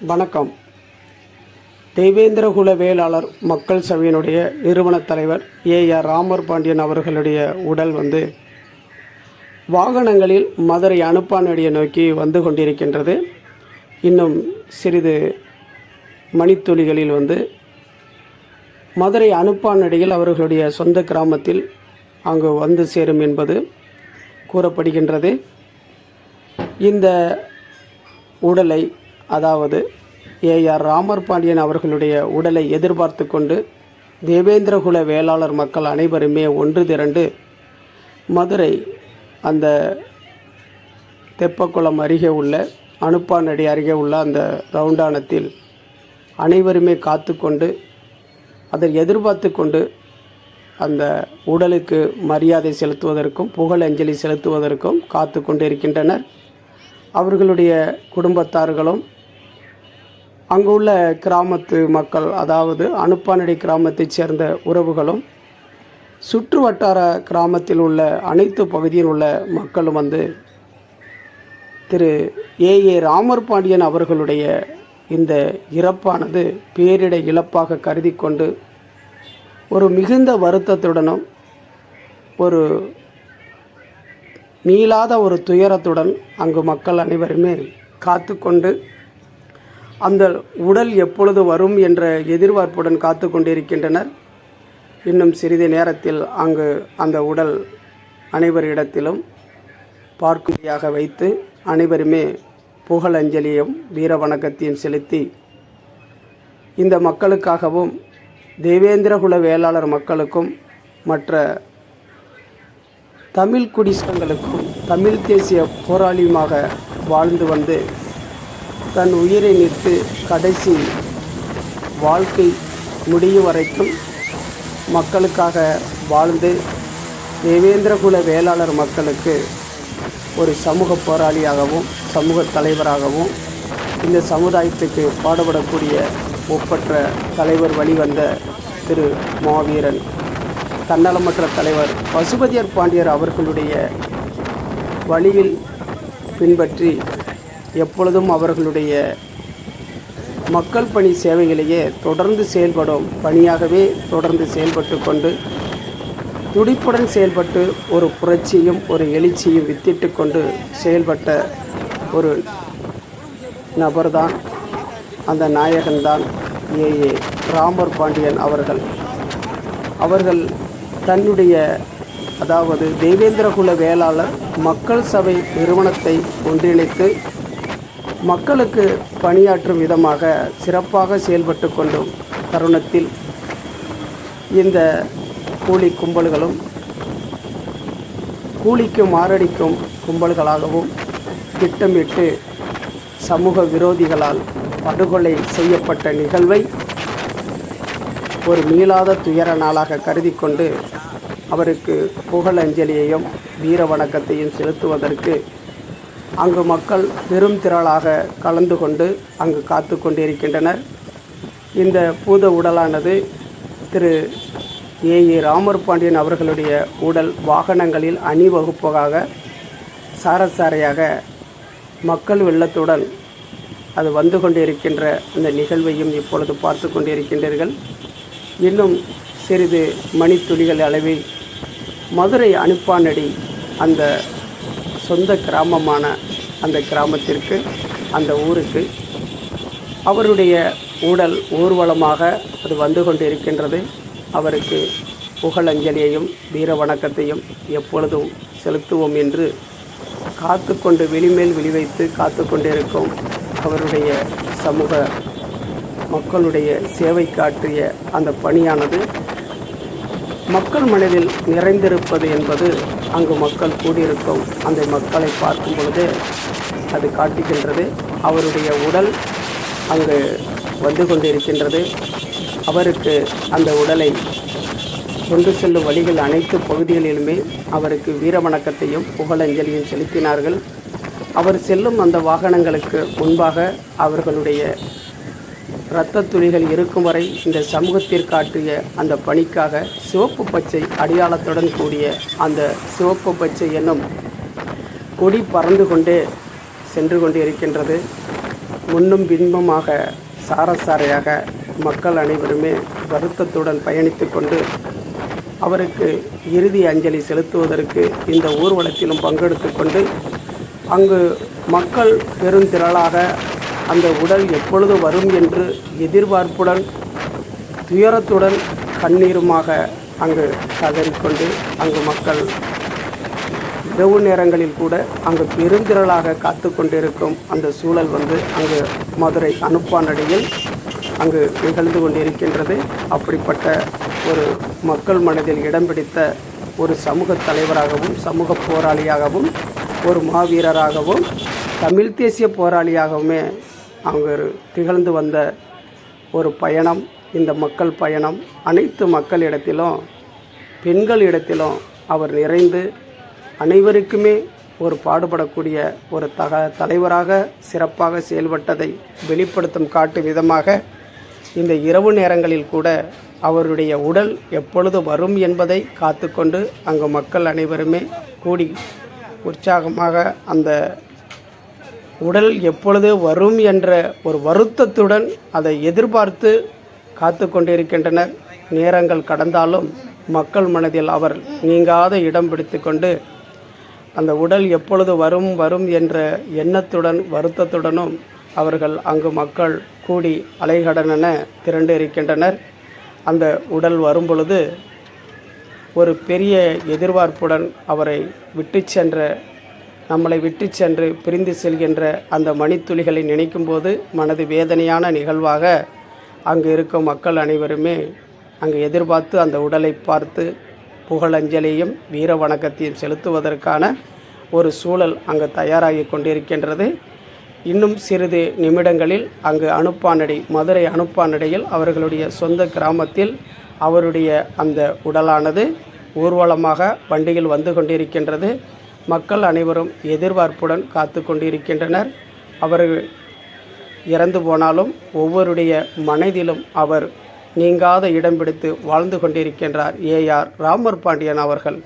வணக்கம். தெய்வேந்திரகுல வேளாளர் மக்கள் சபையினுடைய நிறுவனத் தலைவர் ஏ. ஆர். ராமர் பாண்டியன் அவர்களுடைய உடல் வந்து வாகனங்களில் மதுரை அனுப்பானடியை நோக்கி வந்து கொண்டிருக்கின்றது. இன்னும் சிறிது மணித்துளிகளில் வந்து மதுரை அனுப்பானடியில் அவர்களுடைய சொந்த கிராமத்தில் அங்கு வந்து சேரும் என்பது கூறப்படுகின்றது. இந்த உடலை அதாவது ஏஆர் ராமர் பாண்டியன் அவர்களுடைய உடலை எதிர்பார்த்து கொண்டு தேவேந்திரகுல வேளாளர் மக்கள் அனைவருமே ஒன்று திரண்டு மதுரை அந்த தெப்பக்குளம் அருகே உள்ள அனுப்பானடி அருகே உள்ள அந்த ரவுண்டானத்தில் அனைவருமே காத்து கொண்டு அதை எதிர்பார்த்து கொண்டு அந்த உடலுக்கு மரியாதை செலுத்துவதற்கும் புகழஞ்சலி செலுத்துவதற்கும் காத்து கொண்டு இருக்கின்றனர் அவர்களுடைய குடும்பத்தார்களும் அங்குள்ள கிராமத்து மக்கள் அதாவது அனுப்பானடி கிராமத்தைச் சேர்ந்த உறவுகளும் சுற்று வட்டார கிராமத்தில் உள்ள அனைத்து பகுதியில் உள்ள மக்களும் வந்து திரு ஏ. ஏ. ராமர் பாண்டியன் அவர்களுடைய இந்த இறப்பானது பேரிட இழப்பாக கருதி கொண்டு ஒரு மிகுந்த வருத்தத்துடனும் ஒரு நீளாத ஒரு துயரத்துடன் அங்கு மக்கள் அனைவருமே காத்து கொண்டு அந்த உடல் எப்பொழுது வரும் என்ற எதிர்பார்ப்புடன் காத்து கொண்டிருக்கின்றனர். இன்னும் சிறிது நேரத்தில் அங்கு அந்த உடல் அனைவரிடத்திலும் பார்க்கும்படியாக வைத்து அனைவருமே புகழஞ்சலியும் வீர வணக்கத்தையும் செலுத்தி இந்த மக்களுக்காகவும் தேவேந்திரகுல வேளாளர் மக்களுக்கும் மற்ற தமிழ் குடிசங்களுக்கும் தமிழ் தேசிய போராளியுமாக வாழ்ந்து வந்து தன் உயிரை நிறுத்து கடைசி வாழ்க்கை முடியும் வரைக்கும் மக்களுக்காக வாழ்ந்து தேவேந்திரகுல வேளாளர் மக்களுக்கு ஒரு சமூக போராளியாகவும் சமூக தலைவராகவும் இந்த சமுதாயத்துக்கு பாடுபடக்கூடிய ஒப்பற்ற தலைவர் வழிவந்த திரு மாவீரன். தன்னலமற்ற தலைவர் பசுபதியர் பாண்டியர் அவர்களுடைய வழியில் பின்பற்றி எப்பொழுதும் அவர்களுடைய மக்கள் பணி சேவைகளையே தொடர்ந்து செயல்படும் பணியாகவே தொடர்ந்து செயல்பட்டு கொண்டு துடிப்புடன் செயல்பட்டு ஒரு புரட்சியும் ஒரு எழுச்சியும் வித்திட்டு கொண்டு செயல்பட்ட ஒரு நபர்தான் அந்த நாயகன்தான் ஏ. ஏ. ராமர் பாண்டியன் அவர்கள். அவர்கள் தன்னுடைய அதாவது தெய்வேந்திரகுல வேளாளர் மக்கள் சபை நிறுவனத்தை ஒன்றிணைத்து மக்களுக்கு பணியாற்றும் விதமாக சிறப்பாக செயல்பட்டு கொண்டும் தருணத்தில் இந்த கூலி கும்பல்களும் கூலிக்கு மாரடிக்கும் கும்பல்களாகவும் திட்டமிட்டு சமூக விரோதிகளால் படுகொலை செய்யப்பட்ட நிகழ்வை ஒரு மீளாத துயர நாளாக கருதி கொண்டு அவருக்கு புகழஞ்சலியையும் வீர வணக்கத்தையும் செலுத்துவதற்கு அங்கு மக்கள் பெரும் திரளாக கலந்து கொண்டு அங்கு காத்து கொண்டிருக்கின்றனர். இந்த பூத உடலானது திரு ஏ. ஏ. ராமர் பாண்டியன் அவர்களுடைய உடல் வாகனங்களில் அணிவகுப்பாக சாரசாரையாக மக்கள் வெள்ளத்துடன் அது வந்து கொண்டிருக்கின்ற அந்த நிகழ்வையும் இப்பொழுது பார்த்து கொண்டிருக்கின்றீர்கள். இன்னும் சிறிது மணித்துளிகள் அளவில் மதுரை அனுப்பானடி அந்த சொந்த கிராமமான அந்த கிராமத்திற்கு அந்த ஊருக்கு. அவருடைய உடல் ஊர்வலமாக அது வந்து கொண்டிருக்கின்றது. அவருக்கு புகழஞ்சலியையும் வீர வணக்கத்தையும் எப்பொழுதும் செலுத்துவோம் என்று காத்து கொண்டு வெளிமேல் விழிவைத்து காத்து கொண்டிருக்கும் அவருடைய சமூக மக்களுடைய சேவை காட்டிய அந்த பணியானது மக்கள் மனதில் நிறைந்திருப்பது என்பது அங்கு மக்கள் கூடியிருக்கும். அந்த மக்களை பார்க்கும் பொழுது அது காட்டுகின்றது. அவருடைய உடல் அங்கு வந்து கொண்டிருக்கின்றது. அவருக்கு அந்த உடலை கொண்டு செல்லும் வழிகள் அனைத்து பகுதிகளிலுமே அவருக்கு வீர வணக்கத்தையும் புகழஞ்சலியும் செலுத்தினார்கள். அவர் செல்லும் அந்த வாகனங்களுக்கு முன்பாக அவர்களுடைய இரத்த துளிகள் இருக்கும் வரை இந்த சமூகத்திற்காற்றிய அந்த பணிக்காக சிவப்பு பச்சை அடையாளத்துடன் கூடிய அந்த சிவப்பு பச்சை என்னும் கொடி பறந்து கொண்டே சென்று கொண்டு இருக்கின்றது முன்னும் பின்பமாக சாரசாரையாக மக்கள் அனைவருமே வருத்தத்துடன் பயணித்து கொண்டு அவருக்கு இறுதி அஞ்சலி செலுத்துவதற்கு இந்த ஊர்வலத்திலும் பங்கெடுத்து கொண்டு அங்கு மக்கள் பெருந்திரளாக அந்த உடல் எப்பொழுது வரும் என்று எதிர்பார்ப்புடன் துயரத்துடன் கண்ணீருமாக அங்கு கதறிக்கொண்டு அங்கு மக்கள் இரவு நேரங்களில் கூட அங்கு பெருந்திரளாக காத்து கொண்டிருக்கும் அந்த சூழல் வந்து அங்கு மதுரை அனுப்பானடியில் அங்கு நிகழ்ந்து கொண்டிருக்கின்றது. அப்படிப்பட்ட ஒரு மக்கள் மனதில் இடம் பிடித்த ஒரு சமூக தலைவராகவும் சமூக போராளியாகவும் ஒரு மாவீரராகவும் தமிழ் தேசிய போராளியாகவுமே அங்கு திகழ்ந்து வந்த ஒரு பயணம் இந்த மக்கள் பயணம். அனைத்து மக்களிடத்திலும் பெண்களிடத்திலும் அவர் நிறைந்து அனைவருக்குமே ஒரு பாடுபடக்கூடிய ஒரு தக தலைவராக சிறப்பாக செயல்பட்டதை வெளிப்படுத்தும் காட்டு விதமாக இந்த இரவு நேரங்களில் கூட அவருடைய உடல் எப்பொழுது வரும் என்பதை காத்துக்கொண்டு அங்கு மக்கள் அனைவருமே கூடி உற்சாகமாக அந்த உடல் எப்பொழுது வரும் என்ற ஒரு வருத்தத்துடன் அதை எதிர்பார்த்து காத்து கொண்டிருக்கின்றனர். நேரங்கள் கடந்தாலும் மக்கள் மனதில் அவர் நீங்காத இடம் பிடித்து கொண்டு அந்த உடல் எப்பொழுது வரும் வரும் என்ற எண்ணத்துடன் வருத்தத்துடனும் அவர்கள் அங்கு மக்கள் கூடி அலைகடனென திரண்டு இருக்கின்றனர். அந்த உடல் வரும் பொழுது ஒரு பெரிய எதிர்பார்ப்புடன் அவரை விட்டு சென்ற நம்மளை விட்டு சென்று பிரிந்து செல்கின்ற அந்த மணித்துளிகளை நினைக்கும்போது மனது வேதனையான நிகழ்வாக அங்கு இருக்கும் மக்கள் அனைவருமே அங்கு எதிர்பார்த்து அந்த உடலை பார்த்து புகழஞ்சலியும் வீர வணக்கத்தையும் செலுத்துவதற்கான ஒரு சூழல் அங்கு தயாராகி கொண்டிருக்கின்றது. இன்னும் சிறிது நிமிடங்களில் அங்கு அனுப்பானடி மதுரை அனுப்பானடியில் அவர்களுடைய சொந்த கிராமத்தில் அவருடைய அந்த உடலானது ஊர்வலமாக வண்டியில் வந்து கொண்டிருக்கின்றது. மக்கள் அனைவரும் எதிர்பார்ப்புடன் காத்து கொண்டிருக்கின்றனர். அவர் இறந்து போனாலும் ஒவ்வொருடைய மனதிலும் அவர் நீங்காத இடம் பிடித்து வாழ்ந்து கொண்டிருக்கின்றார். ஏ ஆர் ராமர் பாண்டியன் அவர்கள்.